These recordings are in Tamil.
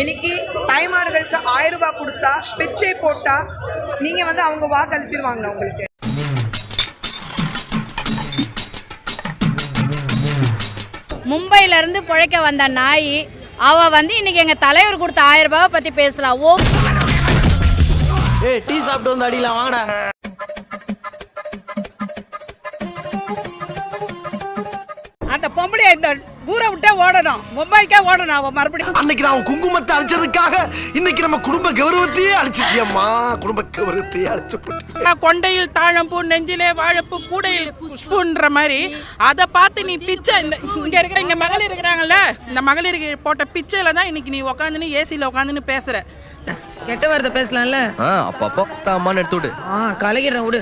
இன்னைக்கு தாய்மார்களுக்கு ஆயிரம் ரூபாய் கொடுத்தா பிச்சை போட்டா நீங்க வந்து அவங்க வாக்களிச்சிருவாங்களா உங்களுக்கு. மும்பையில இருந்து பிழைக்க வந்த நாய் அவ வந்து இன்னைக்கு எங்க தலைவர் கொடுத்த ஆயிரம் ரூபாவை பத்தி பேசலாம். ஓ ஏய் டீ சாப்பிட்டு வந்து அடிக்கலாம் வாங்கடா. அந்த பொம்பளைய இந்த ஊரை விட்டே ஓடணும். மும்பைக்கே ஓடணும் அவன் மறுபடியும். அன்னைக்கு நான் குங்குமத்தை அழிச்சதுக்காக இன்னைக்கு நம்ம குடும்ப கௌரவத்தையே அழிச்சிட்டியம்மா. குடும்ப கௌரவத்தையே அழிச்சு கொண்டையில் தாழம்பூ நெஞ்சிலே வாழைப்பூ கூடையில் குஷ்புன்ற மாதிரி அதை பார்த்து நீ பிச்சை இந்த இங்க இருக்கிற இங்க மகளிர் இருக்கிறாங்கல்ல இந்த மகளிருக்கு போட்ட பிச்சையில தான் இன்னைக்கு நீ உட்காந்துன்னு ஏசியில் உட்காந்துன்னு பேசுற. கெட்ட வார்த்தை பேசலாம்ல? அப்பப்போ தாமான்னு எடுத்து விடு. ஆ கலைகிறேன் விடு.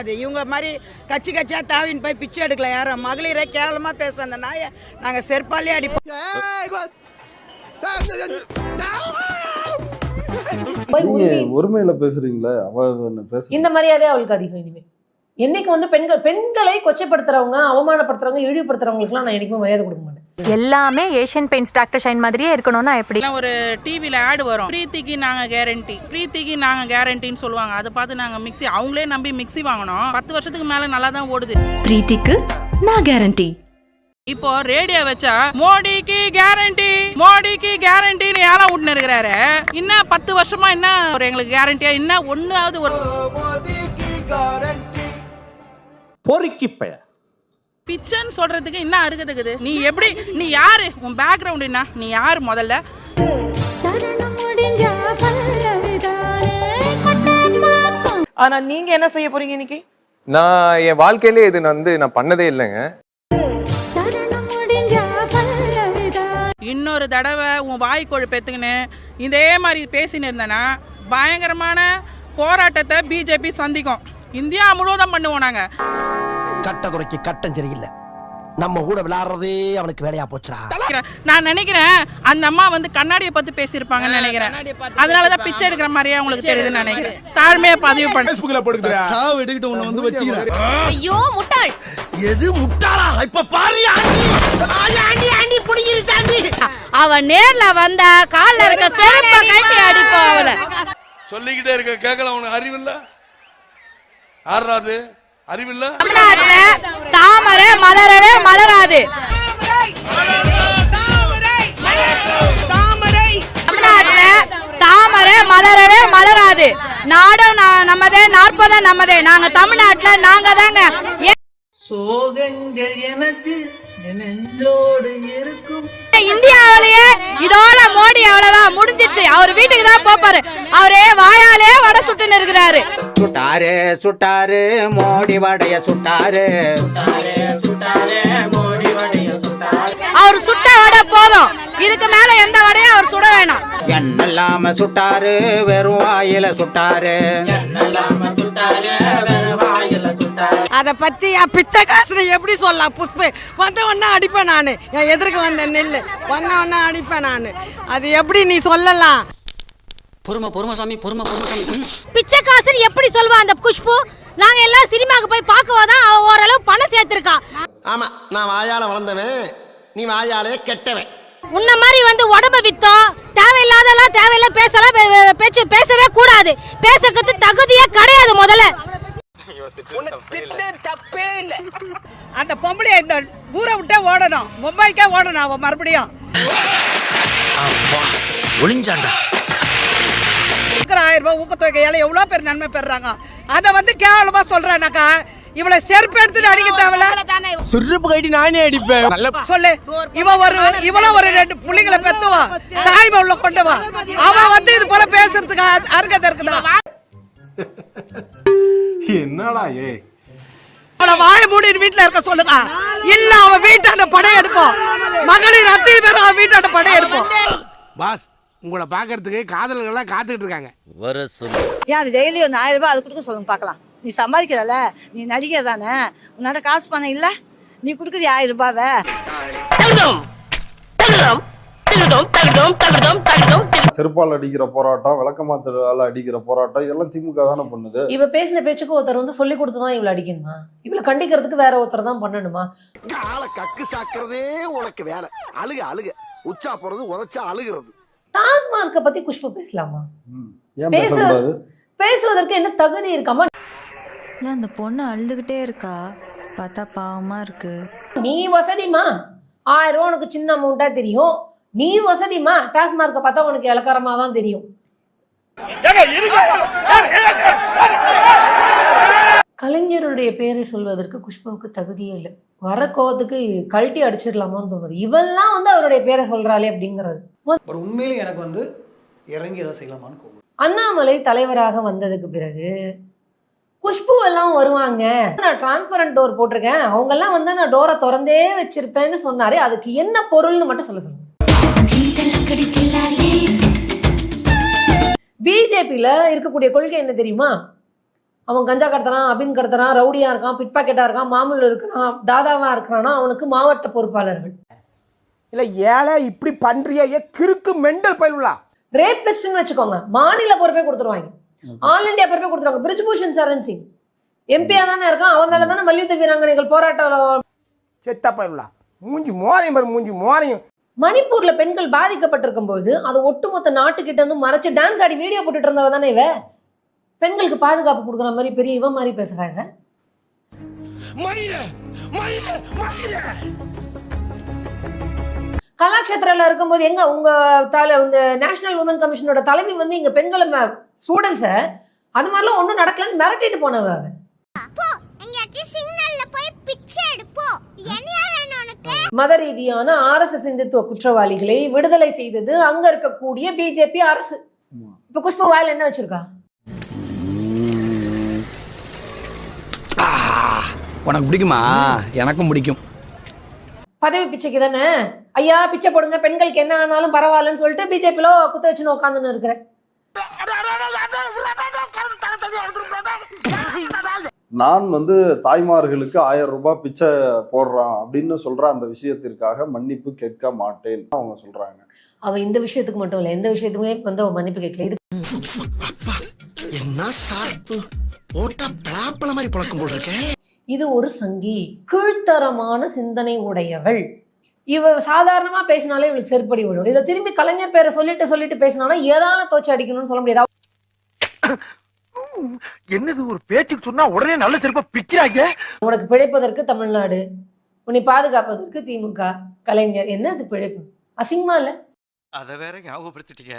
அது இவங்க மாதிரி கட்சி கட்சியா தாவின் போய் பிச்சை எடுக்கல. யாரும் மகளிரே கேவலமா பேசுற அந்த நாயை நாங்க செருப்பாலே அடிப்போம். ஒருமையில பேசுறீங்களே அவ என்ன பேச இந்த மரியாதை அவளுக்கு அதிகம் இனிமே. என்னைக்கு வந்து பெண்கள் பெண்களை கொச்சைப்படுத்துறவங்க அவமானப்படுத்துறவங்க இழிவுபடுத்துறவங்களுக்குலாம் நான் என்னைக்குமே மரியாதை கொடுக்க மாட்டேன். எல்லாமே ஏஷியன் பெயிண்ட்ஸ் டாக்டர் ஷைன் மாதிரியே இருக்கணும்னா எப்படி? ஒரு டிவியில் ஆட் வரும். பிரீத்திக்கு நாங்கள் கேரண்டி பிரீத்திக்கு நாங்கள் கேரண்டின்னு சொல்லுவாங்க. அதை பார்த்து நாங்கள் மிக்ஸி அவங்களே நம்பி மிக்ஸி வாங்கினோம் பத்து வருஷத்துக்கு மேலே நல்லா தான் ஓடுது. பிரீத்திக்கு நான் கேரண்டி இப்போ ரேடியோ வச்சா மோடிக்கு கேரண்டி மோடிக்கு கேரண்டின்னு ஏலம் விட்டுன்னு இருக்கிறாரு. இன்னும் பத்து வருஷமா என்ன ஒரு எங்களுக்கு கேரண்டியா இன்னும் ஒன்னாவது ஒரு பொறுக்கி பய பிச்சைன்னு சொல்றதுக்கு என்ன அருகதுக்குது? நீ எப்படி நீ யாரு? உன் பேக்ரவுண்ட் என்ன? நீ யாரு முதல்ல? ஆனா நீங்க என்ன செய்ய போறீங்க இன்னைக்கு? நான் என் வாழ்க்கையிலே இது நான் வந்து நான் பண்ணதே இல்லைங்க. இன்னொரு தடவை உன் வாய் கொழுப்பெத்துக்கின்னு இதே மாதிரி பேசின்னு இருந்தேன்னா பயங்கரமான போராட்டத்தை பிஜேபி சந்திக்கும். இந்தியா முழுவதும் பண்ணுவோம் நாங்க. கட்ட குறைக்கு கட்டம் சரியில்லை. நம்ம கூட விளையாடுறதே அவனுக்கு வேலையா போச்சுடா. நான் நினைக்கிறேன் அந்த அம்மா வந்து கண்ணாடியை பத்தி பேசியிருப்பாங்கன்னு நினைக்கிறேன். அதனாலதான் பிச்சை எடுக்கிற மாதிரியே உங்களுக்கு தெரியுதுன்னு நினைக்கிறேன். தாழ்மையா பதிவு பண்ண. சாவு எடுக்கிட்டு உன்னை வந்து வச்சுக்கிறேன் ஐயோ முட்டாள். எது முட்டாளா? இப்ப பாரு ஆண்டி. ஆண்டி புடிங்கிரு தாண்டி அவ நேர்ல வந்தா கால்ல இருக்க செருப்ப கட்டி அடிப்போம் அவளை. சொல்லிக்கிட்டே இருக்க கேட்கல உனக்கு அறிவில்ல ஆறாது அறிவில்ல? தமிழ்நாட்டுல தாமரை மலரவே மலராது. தமிழ்நாட்டுல தாமரை மலரவே மலராது. நாடும் ந- நம்மதே நாற்பதும் நம்மதே. நாங்க தமிழ்நாட்டுல நாங்க தாங்க சோகங்கள் எனக்கு இந்தியாவிலேயே இதோட மோடி அவ்வளவுதான் முடிஞ்சிச்சு. அவர் வீட்டுக்கு தான் போப்பாரு. அவரே வாயாலே வடை சுட்டுன்னு இருக்கிறாரு. சுட்டாரு சுட்டாரு மோடி வடைய சுட்டாரு. அவர் சுட்ட வடை போதும். இதுக்கு மேல எந்த வடையும் அவர் சுட வேணாம். எண்ணெல்லாம சுட்டாரு வெறும் வாயில சுட்டாரு. அத பத்தி என் பிச்சை காசுல எப்படி சொல்லலாம்? புஷ்பு வந்தவொன்னா அடிப்பேன் நானு. என் எதிர்க்க வந்த நெல்லு. வந்தவொன்னா அடிப்பேன் நானு. அது எப்படி நீ சொல்லலாம்? பொறுமை பொறுமை சாமி பொறுமை பொறுமை சாமி. பிச்சை காசுன்னு எப்படி சொல்வா அந்த குஷ்பு நாங்க எல்லாம் சினிமாக்கு போய் பார்க்கவாதான் அவ ஓரளவு பணம் சேர்த்திருக்கா. ஆமா நான் வாயால வளர்ந்தவன். நீ வாயாலே கெட்டவன். உன்ன மாதிரி வந்து உடம்ப வித்தோம். தேவையில்லாதெல்லாம் தேவையில்ல பேசலாம் பேச்சு பேசவே கூடாது. பேசறதுக்கு தகுதியே கிடையாது முதல்ல தப்பே இல்ல அந்த பொம்பளைய இந்த ஊரை விட்டே ஓடணும். மும்பைக்கே ஓடணும் அவன் மறுபடியும். ஒளிஞ்சாண்டா. இருக்கிற ஆயிரம் ரூபாய் ஊக்கத்தொகையால எவ்வளவு பேர் நன்மை பெறுறாங்க? அதை வந்து கேவலமா சொல்றேனாக்கா இவளை செருப்பு எடுத்துட்டு அடிக்க தேவையில்ல. சுருப்பு கட்டி நானே அடிப்பேன். நல்ல சொல்லு. இவ ஒரு இவள ஒரு ரெண்டு புள்ளைங்களை பெத்துவா தாய்மை உள்ள கொண்டு வா. அவ வந்து இது போல பேசுறதுக்கு அருகதை இருக்குதா? என்னடா ஏ அவளை வாய மூடி வீட்டுல இருக்க சொல்லுங்க இல்ல அவ வீட்டாண்ட படம் எடுப்போம். மகளிர் அத்தனை பேரும் அவ வீட்டாண்ட படம் எடுப்போம். பாஸ் உங்களை பாக்குறதுக்கு காதலர்கள்லாம் காத்துக்கிட்டு இருக்காங்க. வர சொல்லு. ஏன் டெய்லி ஒரு ஆயிரம் ரூபாய் அது கொடுக்க சொல்லுங்க பார்க்கலாம். நீ சம்பாதிக்கிறல நீ நடிகர் தானே? உன்னோட காசு பணம் இல்லை? நீ கொடுக்குறது ஆயிரம் ரூபாவை செருப்பால் அடிக்கிற போராட்டம் விளக்கமாத்தால அடிக்கிற போராட்டம் இதெல்லாம் திமுக தானே பண்ணுது. இவ பேசின பேச்சுக்கு ஒருத்தர் வந்து சொல்லி கொடுத்து தான் இவளை அடிக்கணுமா? இவளை கண்டிக்கிறதுக்கு வேற ஒருத்தர் தான் பண்ணணுமா? காலை கக்கு சாக்குறதே உனக்கு வேலை. அழுக அழுக. உச்சா போறது உதச்சா அழுகிறது. டாஸ்மார்க்கை பத்தி குஷ்பு பேசலாமா? ம். ஏன் பேச பேச- கூடாது பேசுவதற்கு என்ன தகுதி இருக்காமா அந்த பொண்ணு அழுதுகிட்டே இருக்கா. பார்த்தா பாவமா இருக்கு. நீ வசதிமா ஆயிரம் ரூபா உனக்கு சின்ன அமௌண்ட்டா தெரியும். நீ வசதிமா டாஸ்மார்க்கை பார்த்தா உனக்கு இலக்காரமா தான் தெரியும் கலைஞருடைய பேரை சொல்வதற்கு குஷ்புவுக்கு தகுதியே இல்லை. வர கோவத்துக்கு கழட்டி அடிச்சிடலாமான்னு தோணுது. இவெல்லாம் வந்து அவருடைய பேரை சொல்றாளே அப்படிங்கிறது. உண்மையிலே எனக்கு வந்து இறங்கி ஏதாவது செய்யலாமான்னு கோவம் அண்ணாமலை தலைவராக வந்ததுக்கு பிறகு குஷ்பு எல்லாம் வருவாங்க. நான் டிரான்ஸ்பரண்ட் டோர் போட்டிருக்கேன். அவங்க எல்லாம் வந்து நான் டோரை திறந்தே வச்சிருப்பேன்னு சொன்னாரு. அதுக்கு என்ன பொருள்னு மட்டும் சொல்ல சொல்லுங்க. பிஜேபியில இருக்கக்கூடிய கொள்கை என்ன தெரியுமா? அவன் கஞ்சா கடத்துறான் அபின் கடத்துறான் ரவுடியா இருக்கான் பிட் பாக்கெட்டா இருக்கான் மாமூல் இருக்கிறான் தாதாவா இருக்கிறான்னா அவனுக்கு மாவட்ட பொறுப்பாளர்கள். இல்ல ஏழை இப்படி பண்றியே கிறுக்கு மெண்டல் பயிலுலா ரேபிஸ்ட்னு வச்சுக்கோங்க. மாநில பொறுப்பே கொடுத்துருவாங்க. ஆல் இந்தியா பொறுப்பே கொடுத்துருவாங்க. பிரிஜ்பூஷன் சரண் சிங் எம்பியா தானே இருக்கான். அவன் மேல தானே மல்யுத்த வீராங்கனைகள் போராட்டம் செத்தா பயிலுலா மூஞ்சி மோரையும் பாரு மூஞ்சி மோரையும். மணிப்பூர்ல பெண்கள் பாதிக்கப்பட்டிருக்கும் போது அதை ஒட்டுமொத்த நாட்டுக்கிட்ட இருந்து மறைச்சு டான்ஸ் ஆடி வீடியோ போட்டுட்டு இருந்தவ தானே இவ? பெண்களுக்கு பாதுகாப்பு கொடுக்குற மாதிரி பெரிய இவ மாதிரி பேசுறாங்க. கலாக்ஷேத்திரால இருக்கும்போது எங்க உங்க தலை இந்த நேஷனல் உமன் கமிஷனோட தலைவி வந்து இங்க பெண்களை ஸ்டூடெண்ட்ஸ அது மாதிரிலாம் ஒண்ணும் நடக்கலன்னு மிரட்டிட்டு போனவ அவ. மத ரீதியான ஆர்எஸ்எஸ் இந்துத்துவ குற்றவாளிகளை விடுதலை செய்தது அங்க இருக்கக்கூடிய பிஜேபி அரசு. இப்ப குஷ்பு வாயில என்ன வச்சிருக்கா? உனக்கு பிடிக்குமா? எனக்கும் பிடிக்கும். பதவி பிச்சைக்கு தானே? ஐயா பிச்சை போடுங்க. பெண்களுக்கு என்ன ஆனாலும் பரவாயில்லன்னு சொல்லிட்டு பிஜேபியில குத்த வச்சுன்னு உட்காந்துன்னு இருக்கிறேன். நான் வந்து தாய்மார்களுக்கு ஆயிரம் ரூபாய் பிச்சை போடுறான் அப்படின்னு சொல்ற அந்த விஷயத்திற்காக மன்னிப்பு கேட்க மாட்டேன் அவங்க சொல்றாங்க. அவ இந்த விஷயத்துக்கு மட்டும் இல்ல எந்த விஷயத்துக்குமே வந்து அவ மன்னிப்பு கேட்கல. இது என்ன சாப்பு போட்டா பலாப்பழ மாதிரி பழக்கம் போல் இது ஒரு சங்கி கீழ்த்தரமான சிந்தனை உடையவள். இவ சாதாரணமா பேசினாலே இவளுக்கு செருப்படி விடும் இதை திரும்பி கலைஞர் பேரை சொல்லிட்டு சொல்லிட்டு பேசினானா ஏதான தோச்சு அடிக்கணும்னு சொல்ல முடியாது. என்னது ஒரு பேச்சுக்கு சொன்னா உடனே நல்ல செருப்பா பிக்கிறாங்க? உனக்கு பிழைப்பதற்கு தமிழ்நாடு உன்னை பாதுகாப்பதற்கு திமுக. கலைஞர் என்ன அது பிழைப்பு? அசிங்கமா இல்ல? அத வேற ஞாபகப்படுத்திட்டீங்க.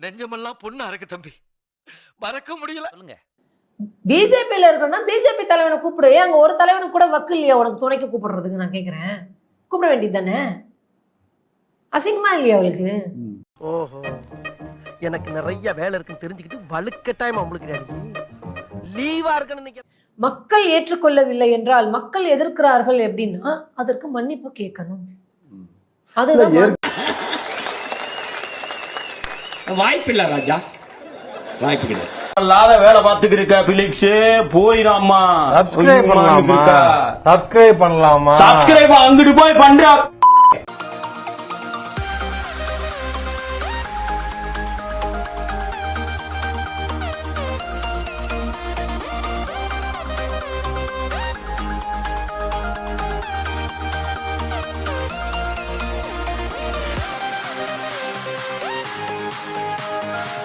நெஞ்சமெல்லாம் பொண்ணு அறக்கு தம்பி. மறக்க முடியல. பிஜேபியில இருக்கணும்னா பிஜேபி தலைவனை கூப்பிடு. ஏன் அங்க ஒரு தலைவனுக்கு கூட வக்கு இல்லையா? உனக்கு துணைக்கு கூப்பிடுறதுக்கு நான் கேக்குறேன். கூப்பிட வேண்டியது தானே? அசிங்கமா இல்லையா அவளுக்கு? ஓஹோ. எனக்கு நிறைய வேலை இருக்குன்னு தெரிஞ்சுக்கிட்டு வலுக்கட்டாயமா உங்களுக்கு லீவா இருக்கணும் மக்கள் ஏற்றுக்கொள்ளவில்லை என்றால் மக்கள் எதிர்க்கிறார்கள் எப்படின்னா அதற்கு மன்னிப்பு கேட்கணும். அதுதான் வாய்ப்பில்லை ராஜா. வாய்ப்பு கிடையாது. இல்லாத வேலை பார்த்துக்கிருக்க பிலிக்ஸ் போயிடாமா சப்ஸ்கிரைப் பண்ணலாமா? சப்ஸ்கிரைப் பண்ணலாமா? சப்ஸ்கிரைப் அங்கிட்டு போய் பண்ற